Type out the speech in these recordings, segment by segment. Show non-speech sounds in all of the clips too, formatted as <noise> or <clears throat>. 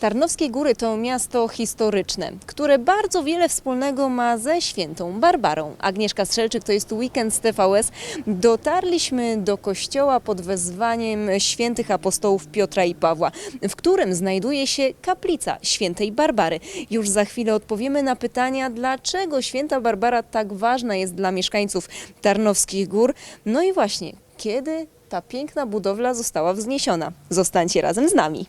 Tarnowskie Góry to miasto historyczne, które bardzo wiele wspólnego ma ze świętą Barbarą. Agnieszka Strzelczyk, to jest weekend z TVS. Dotarliśmy do kościoła pod wezwaniem świętych apostołów Piotra i Pawła, w którym znajduje się kaplica świętej Barbary. Już za chwilę odpowiemy na pytania, dlaczego święta Barbara tak ważna jest dla mieszkańców Tarnowskich Gór. No i właśnie, kiedy ta piękna budowla została wzniesiona. Zostańcie razem z nami.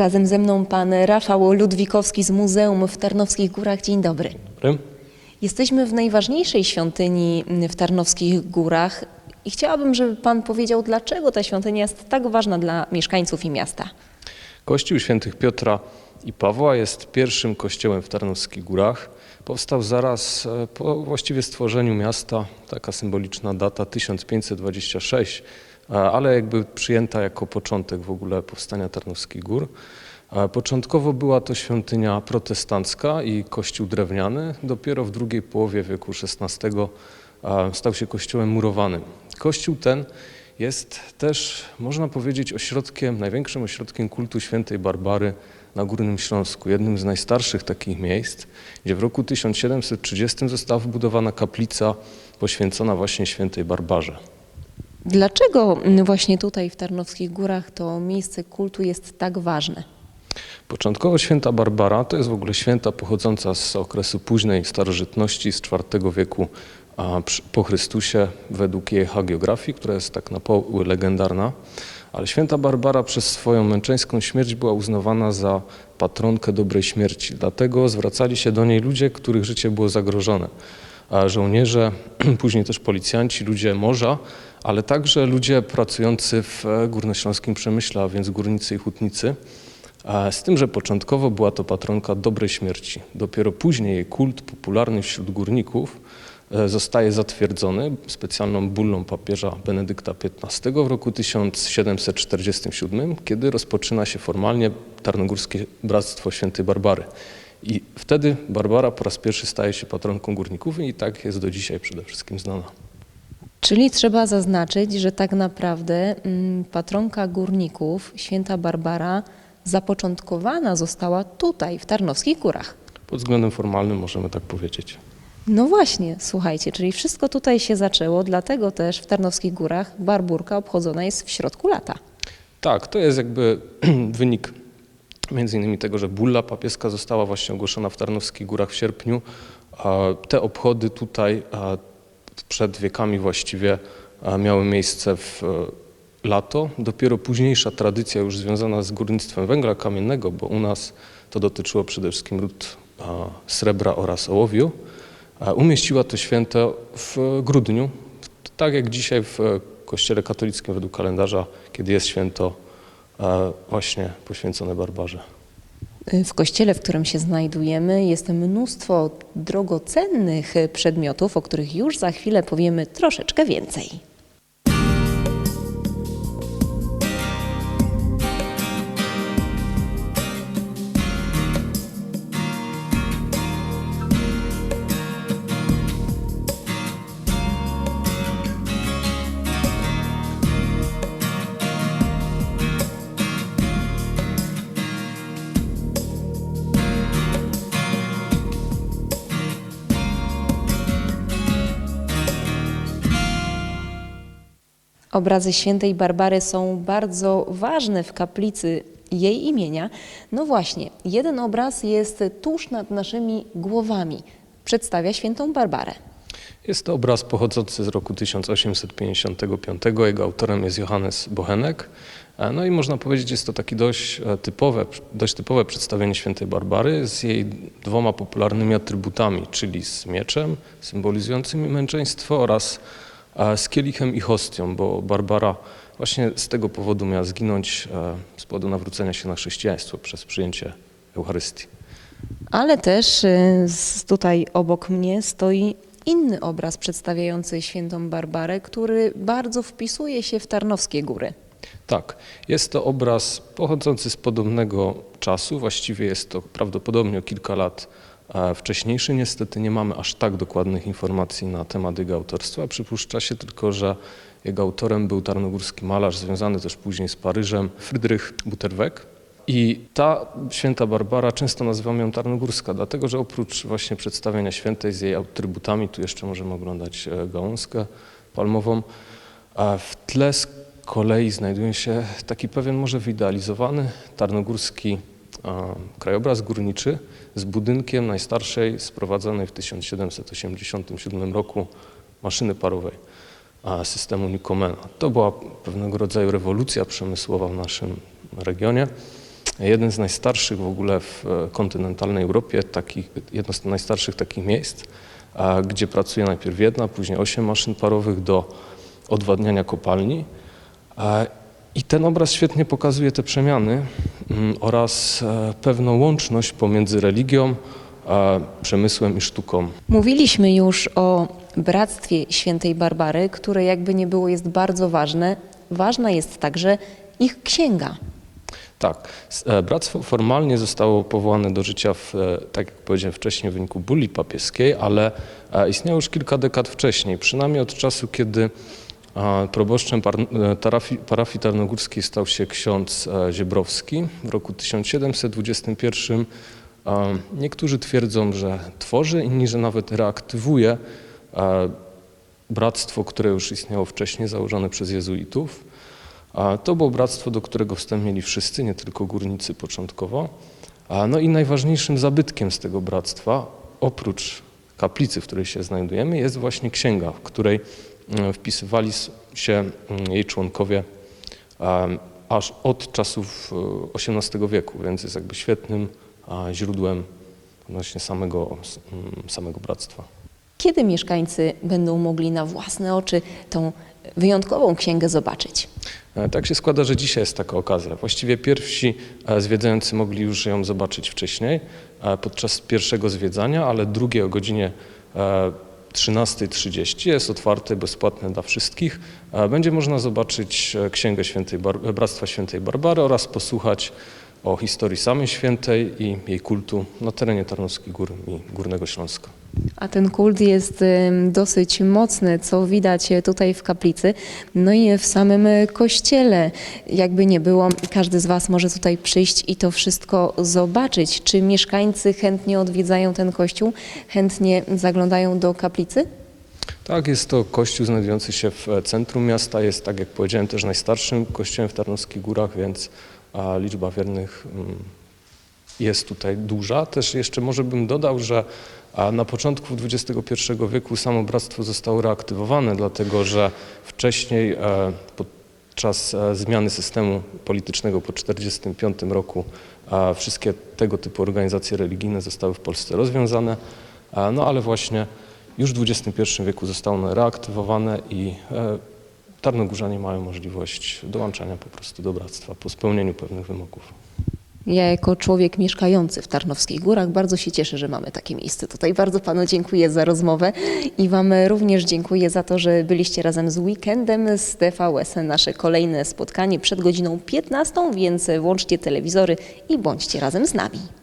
Razem ze mną pan Rafał Ludwikowski z Muzeum w Tarnowskich Górach. Dzień dobry. Dobry. Jesteśmy w najważniejszej świątyni w Tarnowskich Górach i chciałabym, żeby pan powiedział, dlaczego ta świątynia jest tak ważna dla mieszkańców i miasta. Kościół świętych Piotra i Pawła jest pierwszym kościołem w Tarnowskich Górach. Powstał zaraz e, po właściwie stworzeniu miasta, taka symboliczna data 1526, e, ale jakby przyjęta jako początek w ogóle powstania Tarnowskich Gór. E, Początkowo była to świątynia protestancka i kościół drewniany. Dopiero w drugiej połowie wieku XVI e, stał się kościołem murowanym. Kościół ten jest też, można powiedzieć, ośrodkiem, największym ośrodkiem kultu świętej Barbary na Górnym Śląsku, jednym z najstarszych takich miejsc, gdzie w roku 1730 została wybudowana kaplica poświęcona właśnie świętej Barbarze. Dlaczego właśnie tutaj w Tarnowskich Górach to miejsce kultu jest tak ważne? Początkowo święta Barbara to jest w ogóle święta pochodząca z okresu późnej starożytności, z IV wieku po Chrystusie, według jej hagiografii, która jest tak na pół legendarna. Ale święta Barbara przez swoją męczeńską śmierć była uznawana za patronkę dobrej śmierci. Dlatego zwracali się do niej ludzie, których życie było zagrożone. Żołnierze, <clears throat> później też policjanci, ludzie morza, ale także ludzie pracujący w e, górnośląskim przemyśle, a więc górnicy i hutnicy. Z tym, że początkowo była to patronka dobrej śmierci. Dopiero później jej kult popularny wśród górników e, zostaje zatwierdzony specjalną bullą papieża Benedykta XV w roku 1747, kiedy rozpoczyna się formalnie Tarnogórskie Bractwo Świętej Barbary. I wtedy Barbara po raz pierwszy staje się patronką górników i tak jest do dzisiaj przede wszystkim znana. Czyli trzeba zaznaczyć, że tak naprawdę mm, patronka górników, święta Barbara, zapoczątkowana została tutaj, w Tarnowskich Górach. Pod względem formalnym możemy tak powiedzieć. No właśnie, słuchajcie, czyli wszystko tutaj się zaczęło, dlatego też w Tarnowskich Górach Barburka obchodzona jest w środku lata. Tak, to jest jakby <clears throat> wynik między innymi tego, że bulla papieska została właśnie ogłoszona w Tarnowskich Górach w sierpniu. A Te obchody tutaj przed wiekami właściwie a, miały miejsce w e, lato. Dopiero późniejsza tradycja już związana z górnictwem węgla kamiennego, bo u nas to dotyczyło przede wszystkim ród a, srebra oraz ołowiu, umieściła to święto w grudniu, tak jak dzisiaj w e, kościele katolickim według kalendarza, kiedy jest święto e, właśnie poświęcone Barbarze. W kościele, w którym się znajdujemy, jest mnóstwo drogocennych przedmiotów, o których już za chwilę powiemy troszeczkę więcej. Obrazy świętej Barbary są bardzo ważne w kaplicy jej imienia. No właśnie, jeden obraz jest tuż nad naszymi głowami. Przedstawia świętą Barbarę. Jest to obraz pochodzący z roku 1855. Jego autorem jest Johannes Bochenek. E, No i można powiedzieć, jest to takie dość e, typowe, dość typowe przedstawienie świętej Barbary z jej dwoma popularnymi atrybutami, czyli z mieczem symbolizującym męczeństwo oraz z kielichem i hostią, bo Barbara właśnie z tego powodu miała zginąć e, z powodu nawrócenia się na chrześcijaństwo przez przyjęcie Eucharystii. Ale też z- tutaj obok mnie stoi inny obraz przedstawiający świętą Barbarę, który bardzo wpisuje się w Tarnowskie Góry. Tak, jest to obraz pochodzący z podobnego czasu, właściwie jest to prawdopodobnie o kilka lat e, wcześniejszy. Niestety nie mamy aż tak dokładnych informacji na temat jego autorstwa. Przypuszcza się tylko, że jego autorem był tarnogórski malarz związany też później z Paryżem, Friedrich Butterweg. I ta święta Barbara, często nazywamy ją Tarnogórska, dlatego że oprócz właśnie przedstawienia świętej z jej atrybutami, tu jeszcze możemy oglądać e, gałązkę palmową, w tle z kolei znajduje się taki pewien może wyidealizowany tarnogórski krajobraz górniczy z budynkiem najstarszej sprowadzonej w 1787 roku maszyny parowej systemu Newcomena. To była pewnego rodzaju rewolucja przemysłowa w naszym regionie. Jeden z najstarszych w ogóle w e, kontynentalnej Europie, takich, jedno z najstarszych takich miejsc, gdzie pracuje najpierw jedna, później osiem maszyn parowych do odwadniania kopalni. I ten obraz świetnie pokazuje te przemiany mm, oraz e, pewną łączność pomiędzy religią, przemysłem i sztuką. Mówiliśmy już o Bractwie Świętej Barbary, które jakby nie było jest bardzo ważne. Ważna jest także ich księga. Tak, e, bractwo formalnie zostało powołane do życia, w, e, tak jak powiedziałem wcześniej, w wyniku bulli papieskiej, ale istniało już kilka dekad wcześniej, przynajmniej od czasu, kiedy e, proboszczem par, e, parafii tarnogórskiej stał się ksiądz e, Ziebrowski w roku 1721. E, Niektórzy twierdzą, że tworzy, inni, że nawet reaktywuje e, bractwo, które już istniało wcześniej, założone przez jezuitów. A to było bractwo, do którego wstęp mieli wszyscy, nie tylko górnicy początkowo. A no i najważniejszym zabytkiem z tego bractwa, oprócz kaplicy, w której się znajdujemy, jest właśnie księga, w której wpisywali s- się mm, jej członkowie em, aż od czasów e, XVIII wieku, więc jest jakby świetnym źródłem właśnie samego, mm, samego bractwa. Kiedy mieszkańcy będą mogli na własne oczy tą wyjątkową księgę zobaczyć? E, Tak się składa, że dzisiaj jest taka okazja. Właściwie pierwsi e, zwiedzający mogli już ją zobaczyć wcześniej, e, podczas pierwszego zwiedzania, ale drugie o godzinie e, 13.30 jest otwarte, bezpłatne dla wszystkich. E, Będzie można zobaczyć e, Księgę Świętej Bar- Bractwa Świętej Barbary oraz posłuchać o historii samej świętej i jej kultu na terenie Tarnowskich Gór i Górnego Śląska. A ten kult jest dosyć mocny, co widać e, tutaj w kaplicy, no i w samym kościele. Jakby nie było, każdy z Was może tutaj przyjść i to wszystko zobaczyć. Czy mieszkańcy chętnie odwiedzają ten kościół, chętnie zaglądają do kaplicy? Tak, jest to kościół znajdujący się w e, centrum miasta. Jest, tak jak powiedziałem, też najstarszym kościołem w Tarnowskich Górach, więc liczba wiernych mm, jest tutaj duża. Też jeszcze może bym dodał, że a, na początku XXI wieku samo bractwo zostało reaktywowane, dlatego że wcześniej e, podczas e, zmiany systemu politycznego po 1945 roku a, wszystkie tego typu organizacje religijne zostały w Polsce rozwiązane, no ale właśnie już w XXI wieku zostały one reaktywowane i e, Tarnogórzanie mają możliwość dołączania po prostu do bractwa po spełnieniu pewnych wymogów. Ja jako człowiek mieszkający w Tarnowskich Górach bardzo się cieszę, że mamy takie miejsce tutaj. Bardzo Panu dziękuję za rozmowę i Wam również dziękuję za to, że byliście razem z Weekendem z TVS. Nasze kolejne spotkanie przed godziną 15, więc włączcie telewizory i bądźcie razem z nami.